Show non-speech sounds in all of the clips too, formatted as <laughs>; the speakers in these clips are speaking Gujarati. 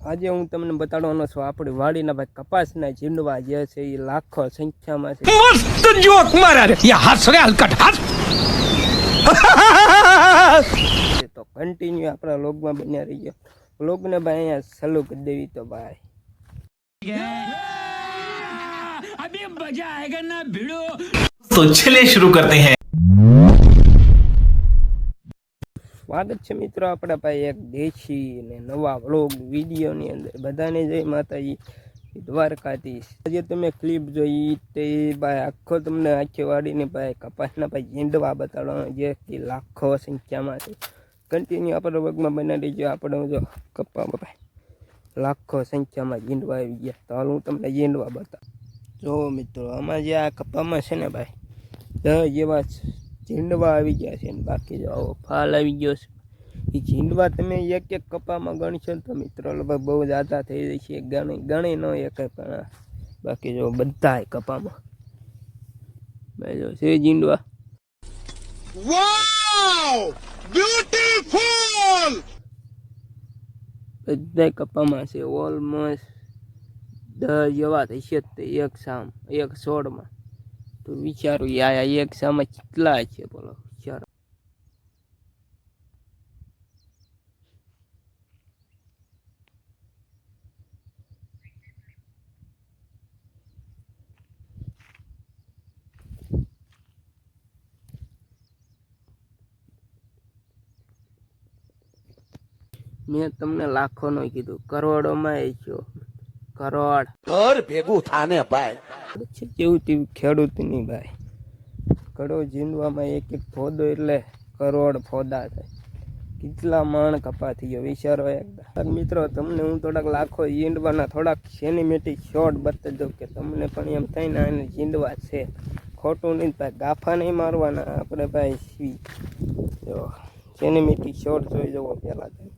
આજે હું તમને બતાડવાનો છું આપણી વાડીના ભાઈ કપાસના ઝીંડવા જે છે એ લાખો સંખ્યામાં છે. મસ્ત જોક મારા યા હાસ રે હલકટ હાસ તો કન્ટિન્યુ આપણા લોગમાં બન્યા રહીજો લોગને ભાઈ અહીંયા સલુક દેવી તો ભાઈ. તો ચલે શરૂ કરતે હૈ. સ્વાગત છે મિત્રો આપણા ભાઈ એક દેશી ને નવા વ્લોગ વિડીયોની અંદર. બધાને જય માતાજી. દ્વારકાધીશ. આજે તમે ક્લિપ જોઈ તે ભાઈ આખો તમને આખી વાડીને ભાઈ કપાસના ભાઈ ઝીંડવા બતાડવાનો જે લાખો સંખ્યામાં છે. કન્ટિન્યુ આપણા વર્ગમાં બનાવી દેજો. આપણે જો કપામાં ભાઈ લાખો સંખ્યામાં ઝીંડવા આવી ગયા. તો હું તમને ઝીંડવા બતાવું. જો મિત્રો, આમાં જે આ કપામાં છે ને ભાઈ દસ જેવા ઝીંડવા આવી ગયા છે ને બાકી જો આવો ફાલ આવી ગયો છે. એ ઝીંડવા તમે એક એક કપામાં ગણશો તો મિત્રો લગભગ બહુ જાતા થઈ જશે. ગણી ગણી ન એક પણ બાકી જો બધા કપામાં. જો છે ઝીંડવા. બધા કપામાં છે. ઓલમોસ્ટ દસ જેવા થશે છે તે. એક સામ એક છોડમાં તો વિચારું યા એક સામે કેટલા છે, બોલો, વિચારો. મેં તમને લાખો નો કીધું, કરોડોમાં એ છો, કરોડ. ભેગું થાને ભાઈ. છે જેવું તેવું ખેડૂતની ભાઈ? કડો જીંદવામાં એક એક ફોદો એટલે કરોડ ફોદા થાય. કેટલા માણ કપા થઈ ગયો, વિચારો એકદમ. મિત્રો, તમને હું થોડાક લાખો જીંડવાના થોડાક સેનિમેટિક શોર્ટ બતાવી દઉં કે તમને પણ એમ થાય ને આને જીંદવા છે. ખોટું નહીં, ભાઈ, ગાફા નહીં મારવાના. આપણે ભાઈ જો સેનિમેટિક શોર્ટ જોઈ જવો પહેલાં તમે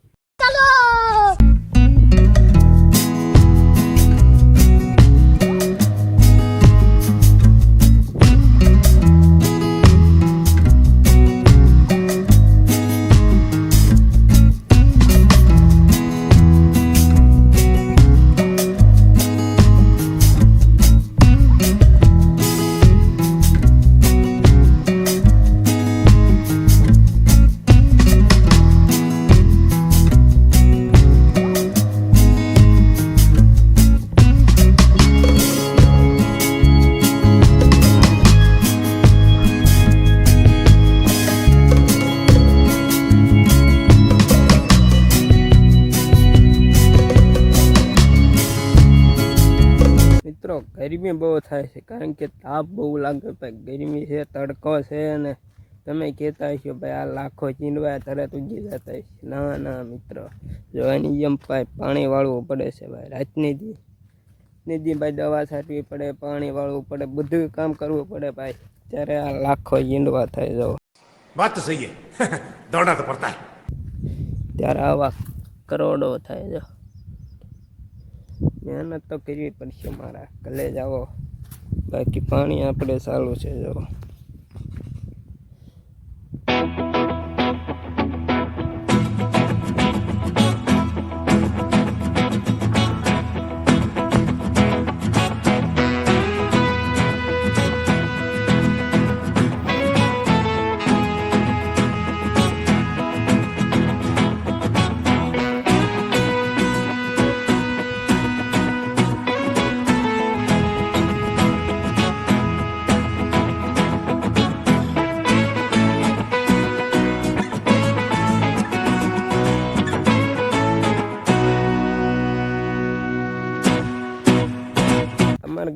મિત્રો ગરમી બહુ થાય છે કારણ કે તાપ બહુ લાગે ભાઈ. ગરમી છે તડકો છે અને તમે કહેતા હશો ભાઈ આ લાખો ચીંડવા તરત ઉગી જતા હશે. ના ના મિત્રો. જો એની જેમ ભાઈ પાણી વાળવું પડે છે ભાઈ. રાતની નિધિ ભાઈ દવા છાંટવી પડે પાણી વાળવું પડે બધું કામ કરવું પડે ભાઈ. ત્યારે આ લાખો ચીંડવા થાય જવો વાત સહી <laughs> દોડા તો પડતા ત્યારે આવા કરોડો થાય જો. મહેનત તો કરવી પડશે મારા. કલે આવો. બાકી પાણી આપણે ચાલુ છે જો.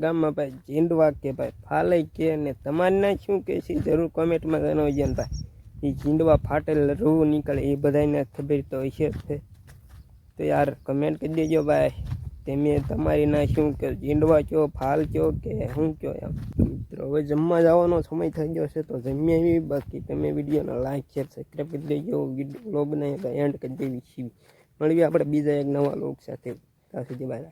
ગામમાં ભાઈ ઝીંડવા કે ભાઈ ફાલે કે ને તમારના શું કે છે, જરૂર કોમેન્ટમાં જણાવજો ને ભાઈ. એ ઝીંડવા ફાટેલ રૂ નીકળે એ બધાને ખબર તો હશે તો યાર કમેન્ટ કરી દેજો ભાઈ. તમે તમારી ના શું કે ઝીંડવા છો, ફાલ છો કે શું કયો એમ. મિત્રો, હવે જમવા જવાનો સમય થઈ ગયો છે, તો જમ્યા એવી બાકી તમે વિડીયોને લાઈક શેર સબસ્ક્રાઈબ કરી દેજો. વ્લોગને એન્ડ કરી દેવી છીએ મળીએ આપણે બીજા એક નવા લોક સાથે. ત્યાં સુધી બાય